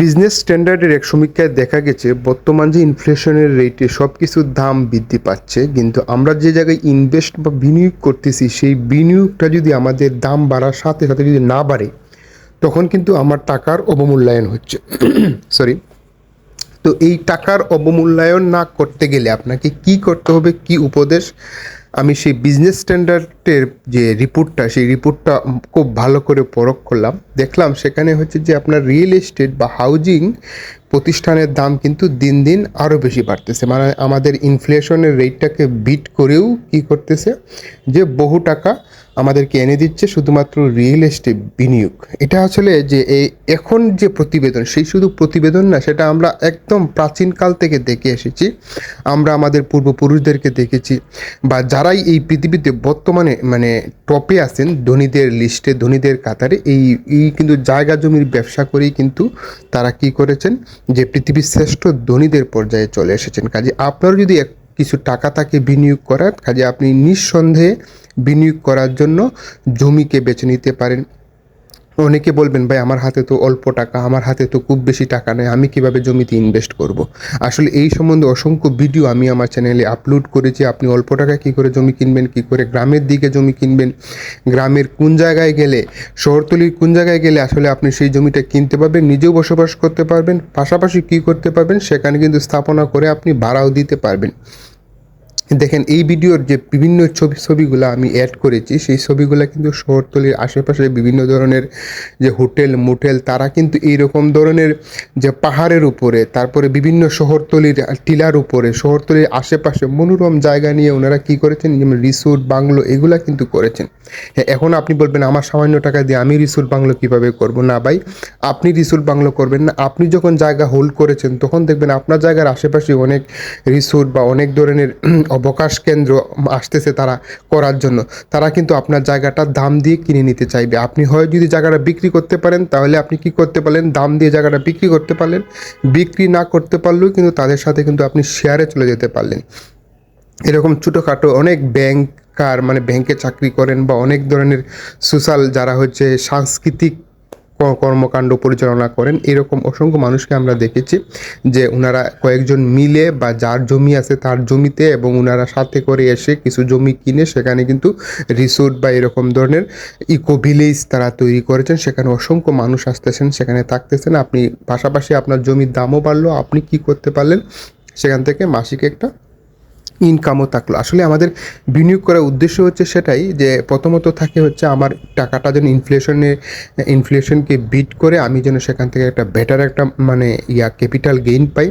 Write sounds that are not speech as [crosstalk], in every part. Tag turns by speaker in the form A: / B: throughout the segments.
A: Business স্ট্যান্ডার্ডের এক সমীক্ষায় দেখা গেছে, বর্তমান যে ইনফ্লেশনের রেটে সব কিছুর দাম বৃদ্ধি পাচ্ছে, কিন্তু আমরা যে জায়গায় ইনভেস্ট বা বিনিয়োগ করতেছি, সেই বিনিয়োগটা যদি আমাদের দাম বাড়ার সাথে সাথে যদি না বাড়ে, তখন কিন্তু আমার টাকার অবমূল্যায়ন হচ্ছে। [coughs] সরি তো এই টাকার অবমূল্যায়ন না করতে গেলে আপনাকে কি করতে হবে, কি উপদেশ আমি সেই বিজনেস স্ট্যান্ডার্ডের যে রিপোর্টটা সেই রিপোর্টটা খুব ভালো করে পরখ করলাম। দেখলাম সেখানে হচ্ছে যে আপনার রিয়েল এস্টেট বা হাউজিং প্রতিষ্ঠানের দাম কিন্তু দিন দিন আরও বেশি বাড়তেছে। মানে আমাদের ইনফ্লেশনের রেটটাকে বিট করেও কি করতেছে? যে বহু টাকা আমাদেরকে এনে দিচ্ছে শুধুমাত্র রিয়েল এস্টেট বিনিয়োগ। এটা আসলে যে এই এখন যে প্রতিবেদন, সেই শুধু প্রতিবেদন না, সেটা আমরা একদম প্রাচীনকাল থেকে দেখে এসেছি। আমরা আমাদের পূর্বপুরুষদেরকে দেখেছি বা যারাই এই পৃথিবীতে বর্তমানে মানে টপে আছেন, ধনীদের লিস্টে ধনীদের কাতারে, এই এই কিন্তু জায়গা জমির ব্যবসা করেই কিন্তু তারা কি করেছেন? যে পৃথিবীর শ্রেষ্ঠ ধনীদের পর্যায়ে চলে এসেছেন। কাজে আপনারও যদি এক কিছু টাকা তাকে বিনিয়োগ করার, কাজে আপনি নিঃসন্দেহে বিনিয়োগ করার জন্য জমিকে বেছে নিতে পারেন। অনেকে বলবেন, ভাই, আমার হাতে তো অল্প টাকা, আমার হাতে তো খুব বেশি টাকা নেই আমি কীভাবে জমিতে ইনভেস্ট করব। আসলে এই সম্বন্ধে অসংখ্য ভিডিও আমি আমার চ্যানেলে আপলোড করেছি। আপনি অল্প টাকায় কী করে জমি কিনবেন, কী করে গ্রামের দিকে জমি কিনবেন, গ্রামের কোন জায়গায় গেলে, শহরতলির কোন জায়গায় গেলে আসলে আপনি সেই জমিটা কিনতে পারবেন, নিজেও বসবাস করতে পারবেন, পাশাপাশি কী করতে পারবেন, সেখানে কিন্তু স্থাপনা করে আপনি ভাড়াও দিতে পারবেন। দেখেন, এই ভিডিওর যে বিভিন্ন ছবি, ছবিগুলো আমি অ্যাড করেছি, সেই ছবিগুলো কিন্তু শহরতলির আশেপাশে বিভিন্ন ধরনের যে হোটেল, মোটেল, তারা কিন্তু এই রকম ধরনের যে পাহাড়ের উপরে, তারপরে বিভিন্ন শহরতলির টিলার উপরে, শহরতলির আশেপাশে মনোরম জায়গা নিয়ে ওনারা কি করেছেন? যেমন রিসোর্ট বাংলো এগুলা কিন্তু করেছেন। হ্যাঁ এখন আপনি বলবেন, আমার সামান্য টাকা দিয়ে আমি রিসোর্ট বাংলো কীভাবে করব? না ভাই, আপনি রিসোর্ট বাংলো করবেন না। আপনি যখন জায়গা হোল্ড করেছেন, তখন দেখবেন আপনার জায়গার আশেপাশে অনেক রিসোর্ট বা অনেক ধরনের অবকাশ কেন্দ্র আসতেছে তারা করার জন্য। তারা কিন্তু আপনার জায়গাটা দাম দিয়ে কিনে নিতে চাইবে। আপনি হয় যদি জায়গাটা বিক্রি করতে পারেন, তাহলে আপনি কি করতে পারলেন? দাম দিয়ে জায়গাটা বিক্রি করতে পারলেন। বিক্রি না করতে পারলেও কিন্তু তাদের সাথে কিন্তু আপনি শেয়ারে চলে যেতে পারলেন। এরকম ছোটোখাটো অনেক ব্যাংকার মানে ব্যাংকে চাকরি করেন বা অনেক ধরনের সোশ্যাল যারা হচ্ছে সাংস্কৃতিক কর্মকাণ্ড পরিচালনা করেন। এরকম অসংখ্য মানুষকে আমরা দেখেছি যে ওনারা কয়েকজন মিলে বা যার জমি আছে তার জমিতে এবং ওনারা সাথে করে এসে কিছু জমি কিনে সেখানে কিন্তু রিসোর্ট বা এরকম ধরনের ইকো ভিলেজ তারা তৈরি করেছেন। সেখানে অসংখ্য মানুষ আসতেছেন, সেখানে থাকতেছেন। আপনি পাশাপাশি আপনার জমির দামও বাড়লো। আপনি কি করতে পারলেন? সেখান থেকে মাসিক একটা ইনকামও থাকল। আসলে আমাদের বিনিয়োগ করার উদ্দেশ্য হচ্ছে সেটাই যে প্রথমত থাকে হচ্ছে আমার টাকাটা যেন ইনফ্লেশনে ইনফ্লেশনকে বিট করে আমি যেন সেখান থেকে একটা বেটার একটা মানে ইয়া ক্যাপিটাল গেইন পাই।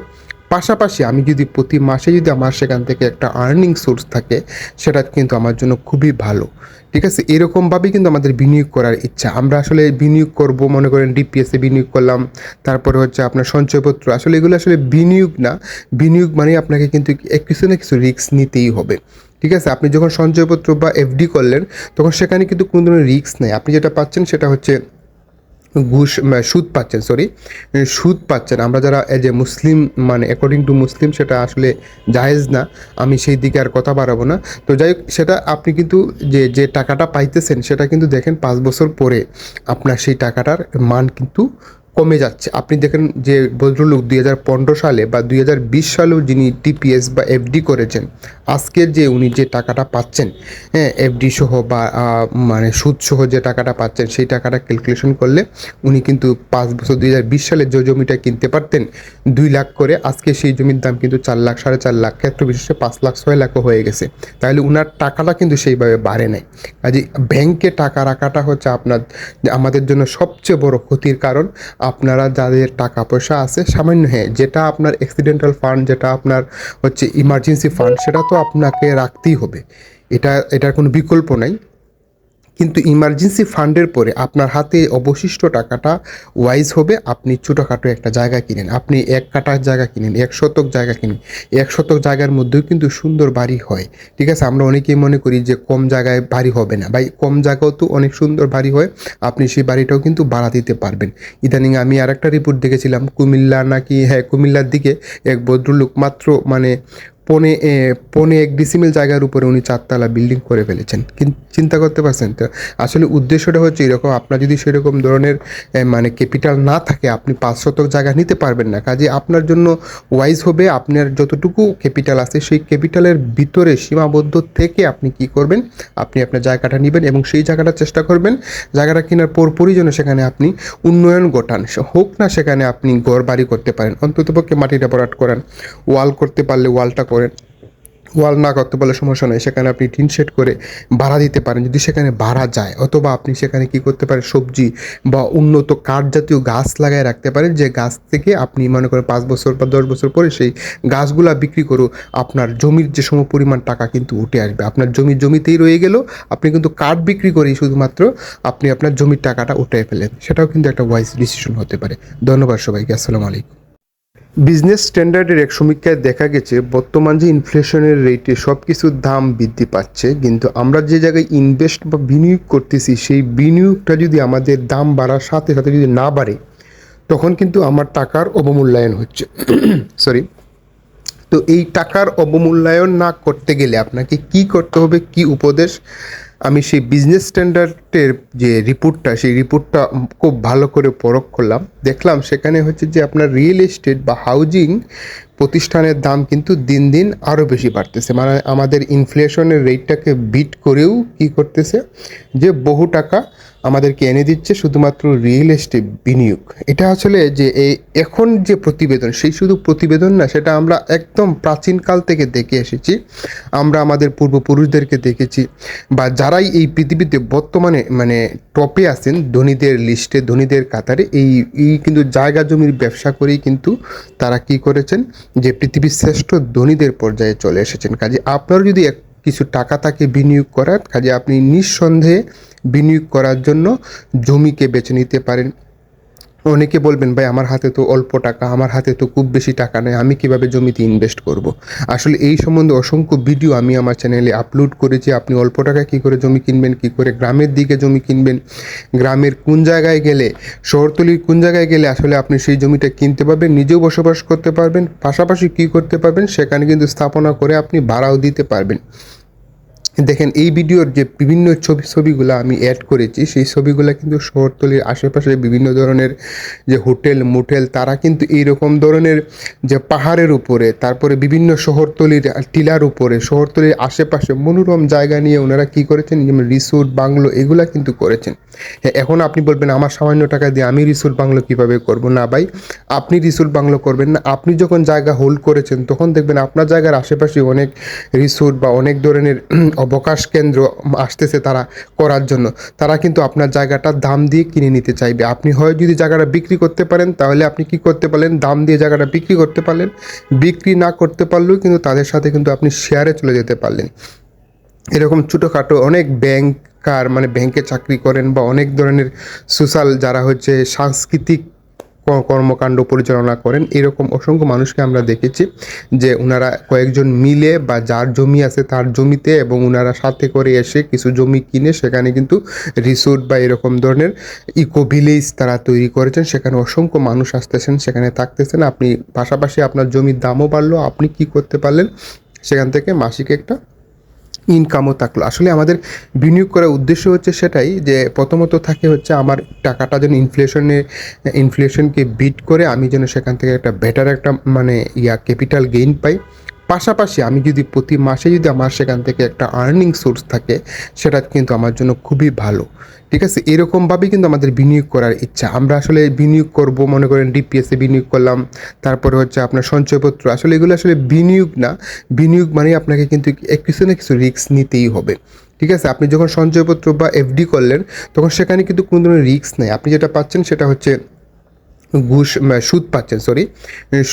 A: পাশাপাশি আমি যদি প্রতি মাসে যদি আমার সেখান থেকে একটা আর্নিং সোর্স থাকে, সেটা কিন্তু আমার জন্য খুবই ভালো। ঠিক আছে? এরকমভাবেই কিন্তু আমাদের বিনিয়োগ করার ইচ্ছা। আমরা আসলে বিনিয়োগ করব, মনে করেন ডিপিএসে বিনিয়োগ করলাম, তারপরে হচ্ছে আপনার সঞ্চয়পত্র। আসলে এগুলো আসলে বিনিয়োগ না, বিনিয়োগ মানে আপনাকে কিন্তু কিছু না কিছু রিস্ক নিতেই হবে। ঠিক আছে? আপনি যখন সঞ্চয়পত্র বা এফডি করলেন, তখন সেখানে কিন্তু কোনো ধরনের রিস্ক নেই। আপনি যেটা পাচ্ছেন সেটা হচ্ছে ঘুষ সুদ পাচ্ছেন সরি সুদ পাচ্ছেন। আমরা যারা এজ এ মুসলিম মানে অ্যাকর্ডিং টু মুসলিম সেটা আসলে জায়েজ না, আমি সেই দিকে আর কথা বাড়াবো না। তো যাই হোক, সেটা আপনি কিন্তু যে যে টাকাটা পাইতেছেন, সেটা কিন্তু দেখেন পাঁচ বছর পরে আপনার সেই টাকাটার মান কিন্তু কমে যাচ্ছে। আপনি দেখেন যে ভদ্রলোক দুই হাজার পনেরো সালে বা দুই হাজার বিশ সালেও যিনি টিপিএস বা এফডি করেছেন, আজকের যে উনি যে টাকাটা পাচ্ছেন হ্যাঁ এফডি সহ বা মানে সুদ সহ যে টাকাটা পাচ্ছেন, সেই টাকাটা ক্যালকুলেশন করলে উনি কিন্তু পাঁচ বছর দুই হাজার বিশ সালে যে জমিটা কিনতে পারতেন, দুই লাখ করে, আজকে সেই জমির দাম কিন্তু চার লাখ, সাড়ে চার লাখ, ক্ষেত্র বিশেষে পাঁচ লাখ, ছয় লাখও হয়ে গেছে। তাহলে উনার টাকাটা কিন্তু সেইভাবে বাড়ে নাই। কাজে ব্যাংকে টাকা রাখাটা হচ্ছে আপনার, আমাদের জন্য সবচেয়ে বড় ক্ষতির কারণ। আপনারা যাদের টাকা পয়সা আছে, সামান্য হ্যাঁ যেটা আপনার অ্যাক্সিডেন্টাল ফান্ড যেটা আপনার হচ্ছে ইমার্জেন্সি ফান্ড সেটা তো আপনাকে রাখতেই হবে। এটা, এটার কোনো বিকল্প নাই। কিন্তু ইমার্জেন্সি ফান্ডের পরে আপনার হাতে অবশিষ্ট টাকাটা ওয়াইজ হবে, আপনি ছোটোখাটো একটা জায়গা কিনেন। আপনি এক কাটার জায়গা কিনেন, এক শতক জায়গা কিনেন। এক শতক জায়গার মধ্যেও কিন্তু সুন্দর বাড়ি হয়। ঠিক আছে? আমরা অনেকেই মনে করি যে কম জায়গায় বাড়ি হবে না। ভাই, কম জায়গাও তো অনেক সুন্দর বাড়ি হয়, আপনি সেই বাড়িটাও কিন্তু বাড়া দিতে পারবেন। ইদানিং আমি আর একটা রিপোর্ট দেখেছিলাম, কুমিল্লা নাকি হ্যাঁ কুমিল্লার দিকে এক ভদ্রলোক মাত্র মানে পনে পনে এক ডিসিমিল জায়গার উপরে উনি চারতলা বিল্ডিং করে ফেলেছেন। চিন্তা করতে পারছেন? তো আসলে উদ্দেশ্যটা হচ্ছে এরকম, আপনার যদি সেরকম ধরনের মানে ক্যাপিটাল না থাকে, আপনি পাঁচ শতক জায়গা নিতে পারবেন না। কাজে আপনার জন্য ওয়াইজ হবে, আপনার যতটুকু ক্যাপিটাল আছে, সেই ক্যাপিটালের ভিতরে সীমাবদ্ধ থেকে আপনি কি করবেন? আপনি আপনার জায়গাটা নেবেন এবং সেই জায়গাটা চেষ্টা করবেন। জায়গাটা কেনার পরপরই যেন সেখানে আপনি উন্নয়ন ঘটান। হোক না সেখানে আপনি ঘর বাড়ি করতে পারেন, অন্ততপক্ষে মাটিটা ভরাট করেন। ওয়াল করতে পারলে ওয়ালটা করেন ওয়াল না করতে পারলে সমস্যা নেই। সেখানে আপনি টিন শেড করে ভাড়া দিতে পারেন। যদি সেখানে ভাড়া যায়, অথবা আপনি সেখানে কি করতে পারেন, সবজি বা উন্নত কাঠ জাতীয় গাছ লাগায় রাখতে পারেন, যে গাছ থেকে আপনি মনে করেন পাঁচ বছর বা দশ বছর পরে সেই গাছগুলা বিক্রি করো, আপনার জমির যে সম পরিমাণ টাকা কিন্তু উঠে আসবে। আপনার জমি জমিতেই রয়ে গেল, আপনি কিন্তু কাঠ বিক্রি করেই শুধুমাত্র আপনি আপনার জমির টাকাটা উঠে ফেলেন। সেটাও কিন্তু একটা ওয়াইজ ডিসিশন হতে পারে। ধন্যবাদ সবাইকে। আসসালামু আলাইকুম। বিজনেস স্ট্যান্ডার্ডের এক সমীক্ষায় দেখা গেছে, বর্তমান যে ইনফ্লেশনের রেটে সব কিছুর দাম বৃদ্ধি পাচ্ছে, কিন্তু আমরা যে জায়গায় ইনভেস্ট বা বিনিয়োগ করতেছি, সেই বিনিয়োগটা যদি আমাদের দাম বাড়ার সাথে সাথে যদি না বাড়ে, তখন কিন্তু আমার টাকার অবমূল্যায়ন হচ্ছে। [clears throat] সরি তো এই টাকার অবমূল্যায়ন না করতে গেলে আপনাকে কি করতে হবে, কি উপদেশ আমি সেই বিজনেস স্ট্যান্ডার্ডের যে রিপোর্টটা সেই রিপোর্টটা খুব ভালো করে পরখ করলাম। দেখলাম সেখানে হচ্ছে যে আপনার রিয়েল এস্টেট বা হাউজিং প্রতিষ্ঠানের দাম কিন্তু দিন দিন আরও বেশি বাড়তেছে। মানে আমাদের ইনফ্লেশনের রেটটাকে বিট করেও কি করতেছে? যে বহু টাকা আমাদেরকে এনে দিচ্ছে শুধুমাত্র রিয়েল এস্টেট বিনিয়োগ। এটা আসলে যে এই এখন যে প্রতিবেদন, সেই শুধু প্রতিবেদন না, সেটা আমরা একদম প্রাচীনকাল থেকে দেখে এসেছি। আমরা আমাদের পূর্বপুরুষদেরকে দেখেছি বা যারাই এই পৃথিবীতে বর্তমানে মানে টপে আছেন, ধনীদের লিস্টে ধনীদের কাতারে, এই এই কিন্তু জায়গা জমির ব্যবসা করেই কিন্তু তারা কি করেছেন? যে পৃথিবীর শ্রেষ্ঠ ধনীদের পর্যায়ে চলে এসেছেন। কাজে আপনারও যদি এক কিছু টাকা তাকে বিনিয়োগ করার কাজে আপনি নিঃসন্দেহে বিনিয়োগ করার জন্য জমিকে বেছে নিতে পারেন। অনেকে বলবেন, ভাই, আমার হাতে তো অল্প টাকা, আমার হাতে তো খুব বেশি টাকা নেই, আমি কীভাবে জমিতে ইনভেস্ট করব। আসলে এই সম্বন্ধে অসংখ্য ভিডিও আমি আমার চ্যানেলে আপলোড করেছি আপনি অল্প টাকায় কী করে জমি কিনবেন, কী করে গ্রামের দিকে জমি কিনবেন, গ্রামের কোন জায়গায় গেলে, শহরতলির কোন জায়গায় গেলে আসলে আপনি সেই জমিটা কিনতে পারবেন, নিজেও বসবাস করতে পারবেন, পাশাপাশি কী করতে পারবেন, সেখানে কিন্তু স্থাপনা করে আপনি ভাড়াও দিতে পারবেন দেখেন, এই ভিডিওর যে বিভিন্ন ছবি, ছবিগুলো আমি অ্যাড করেছি, সেই ছবিগুলো কিন্তু শহরতলির আশেপাশে বিভিন্ন ধরনের যে হোটেল, মোটেল, তারা কিন্তু এইরকম ধরনের যে পাহাড়ের উপরে, তারপরে বিভিন্ন শহরতলির টিলার উপরে, শহরতলির আশেপাশে মনোরম জায়গা নিয়ে ওনারা কি করেছেন? যেমন রিসোর্ট বাংলো এগুলা কিন্তু করেছেন। হ্যাঁ এখন আপনি বলবেন, আমার সামান্য টাকা দিয়ে আমি রিসোর্ট বাংলো কীভাবে করব? না ভাই, আপনি রিসোর্ট বাংলো করবেন না। আপনি যখন জায়গা হোল্ড করেছেন, তখন দেখবেন আপনার জায়গার আশেপাশে অনেক রিসোর্ট বা অনেক ধরনের [clears throat] অবকাশ কেন্দ্র আসতেছে তারা করার জন্য। তারা কিন্তু আপনার জায়গাটার দাম দিয়ে কিনে নিতে চাইবে। আপনি হয় যদি জায়গাটা বিক্রি করতে পারেন, তাহলে আপনি কি করতে পারলেন? দাম দিয়ে জায়গাটা বিক্রি করতে পারলেন। বিক্রি না করতে পারলেও কিন্তু তাদের সাথে কিন্তু আপনি শেয়ারে চলে যেতে পারলেন। এরকম ছোটোখাটো অনেক ব্যাংকার মানে ব্যাংকে চাকরি করেন বা অনেক ধরনের সোশ্যাল যারা হচ্ছে সাংস্কৃতিক কর্মকাণ্ড পরিচালনা করেন। এরকম অসংখ্য মানুষকে আমরা দেখেছি যে ওনারা কয়েকজন মিলে বা যার জমি আছে তার জমিতে এবং ওনারা সাথে করে এসে কিছু জমি কিনে সেখানে কিন্তু রিসোর্ট বা এরকম ধরনের ইকো ভিলেজ তারা তৈরি করেছেন। সেখানে অসংখ্য মানুষ আসতেছেন, সেখানে থাকতেছেন। আপনি পাশাপাশি আপনার জমির দামও বাড়লো। আপনি কি করতে পারলেন? সেখান থেকে মাসিক একটা ইনকামও থাকল। আসলে আমাদের বিনিয়োগ করার উদ্দেশ্য হচ্ছে সেটাই যে প্রথমত থাকে হচ্ছে আমার টাকাটা যেন ইনফ্লেশনে ইনফ্লেশনকে বিট করে আমি যেন সেখান থেকে একটা বেটার একটা মানে ইয়া ক্যাপিটাল গেইন পাই। পাশাপাশি আমি যদি প্রতি মাসে যদি আমার সেখান থেকে একটা আর্নিং সোর্স থাকে, সেটা কিন্তু আমার জন্য খুবই ভালো। ঠিক আছে? এরকমভাবেই কিন্তু আমাদের বিনিয়োগ করার ইচ্ছা। আমরা আসলে বিনিয়োগ করব, মনে করেন ডিপিএসে বিনিয়োগ করলাম, তারপরে হচ্ছে আপনার সঞ্চয়পত্র। আসলে এগুলো আসলে বিনিয়োগ না। বিনিয়োগ মানে আপনাকে কিন্তু কিছু না কিছু রিস্ক নিতেই হবে। ঠিক আছে? আপনি যখন সঞ্চয়পত্র বা এফডি করলেন, তখন সেখানে কিন্তু কোনো ধরনের রিস্ক নেই। আপনি যেটা পাচ্ছেন সেটা হচ্ছে ঘুষ সুদ পাচ্ছেন সরি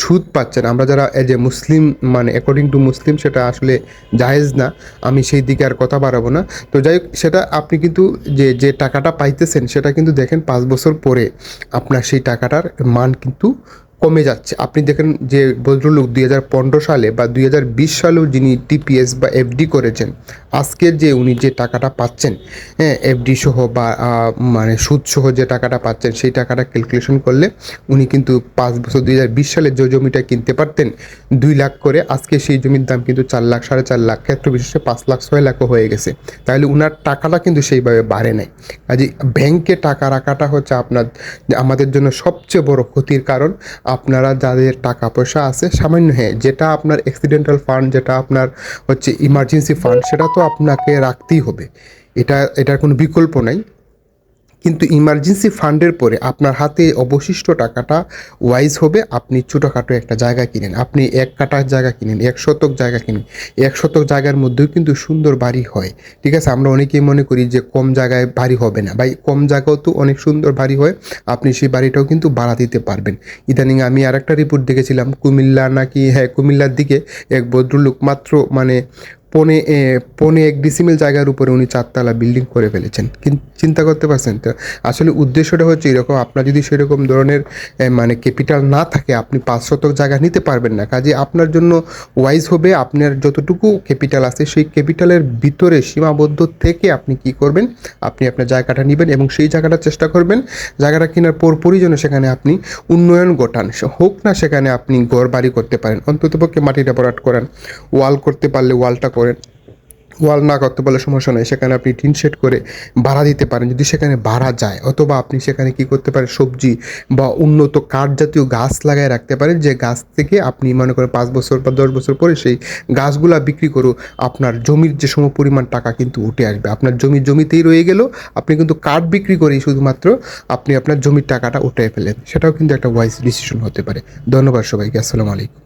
A: সুদ পাচ্ছেন। আমরা যারা এজ এ মুসলিম মানে অ্যাকর্ডিং টু মুসলিম সেটা আসলে জায়েজ না, আমি সেই দিকে আর কথা বাড়াবো না। তো যাই হোক, সেটা আপনি কিন্তু যে যে টাকাটা পাইতেছেন, সেটা কিন্তু দেখেন পাঁচ বছর পরে আপনার সেই টাকাটার মান কিন্তু কমে যাচ্ছে। আপনি দেখেন যে ভদ্রলোক দুই হাজার পনেরো সালে বা দুই হাজার বিশ সালেও যিনি টিপিএস বা এফডি করেছেন আজকের যে উনি যে টাকাটা পাচ্ছেন হ্যাঁ এফডি সহ বা মানে সুদ সহ যে টাকাটা পাচ্ছেন, সেই টাকাটা ক্যালকুলেশন করলে উনি কিন্তু পাঁচ বছর দুই হাজার বিশ সালে যে জমিটা কিনতে পারতেন, দুই লাখ করে, আজকে সেই জমির দাম কিন্তু চার লাখ, সাড়ে চার লাখ, ক্ষেত্র বিশেষে পাঁচ লাখ, ছয় লাখও হয়ে গেছে। তাহলে উনার টাকাটা কিন্তু সেইভাবে বাড়ে নাই। কাজে ব্যাংকে টাকা রাখাটা হচ্ছে আপনার, আমাদের জন্য সবচেয়ে বড় ক্ষতির কারণ, আপনারা যাদের টাকা পয়সা আছে, সামান্য হ্যাঁ যেটা আপনার অ্যাক্সিডেন্টাল ফান্ড যেটা আপনার হচ্ছে ইমার্জেন্সি ফান্ড সেটা তো আপনাকে রাখতেই হবে। এটা, এটার কোনো বিকল্প নাই। কিন্তু ইমার্জেন্সি ফান্ডের পরে আপনার হাতে অবশিষ্ট টাকাটা ওয়াইজ হবে, আপনি ছোটোখাটো একটা জায়গা কিনেন। আপনি এক কাটার জায়গা কিনেন, এক শতক জায়গা কিনেন। এক শতক জায়গার মধ্যেও কিন্তু সুন্দর বাড়ি হয়। ঠিক আছে? আমরা অনেকেই মনে করি যে কম জায়গায় বাড়ি হবে না। ভাই, কম জায়গাও তো অনেক সুন্দর বাড়ি হয়। আপনি সেই বাড়িটাও কিন্তু ভাড়া দিতে পারবেন। ইদানিং আমি আর একটা রিপোর্ট দেখেছিলাম, কুমিল্লা নাকি হ্যাঁ কুমিল্লার দিকে এক ভদ্রলোক মাত্র মানে পনে পনে এক ডিসিমিল জায়গার উপরে উনি চারতলা বিল্ডিং করে ফেলেছেন। চিন্তা করতে পারছেন তো? আসলে উদ্দেশ্যটা হচ্ছে এরকম, আপনার যদি সেরকম ধরনের মানে ক্যাপিটাল না থাকে, আপনি পাঁচ শতক জায়গা নিতে পারবেন না। কাজে আপনার জন্য ওয়াইজ হবে, আপনার যতটুকু ক্যাপিটাল আছে, সেই ক্যাপিটালের ভিতরে, সীমাবদ্ধ থেকে আপনি কি করবেন? আপনি আপনার জায়গাটা নেবেন এবং সেই জায়গাটা চেষ্টা করবেন। জায়গাটা কেনার পর যেন সেখানে আপনি উন্নয়ন ঘটান। হোক না সেখানে আপনি ঘর বাড়ি করতে পারেন, অন্ততপক্ষে মাটিটা ভরাট করেন। ওয়াল করতে পারলে ওয়ালটা করেন ওয়াল না করতে পারলে সমস্যা নেই। সেখানে আপনি টিন শেড করে ভাড়া দিতে পারেন। যদি সেখানে ভাড়া যায়, অথবা আপনি সেখানে কি করতে পারেন, সবজি বা উন্নত কাঠ জাতীয় গাছ লাগায় রাখতে পারেন, যে গাছ থেকে আপনি মনে করেন পাঁচ বছর বা দশ বছর পরে সেই গাছগুলা বিক্রি করো, আপনার জমির যে সম পরিমাণ টাকা কিন্তু উঠে আসবে। আপনার জমি জমিতেই রয়ে গেল, আপনি কিন্তু কাঠ বিক্রি করেই শুধুমাত্র আপনি আপনার জমির টাকাটা উঠে ফেলেন সেটাও কিন্তু একটা ওয়াইজ ডিসিশন হতে পারে। ধন্যবাদ সবাইকে। আসসালামু আলাইকুম।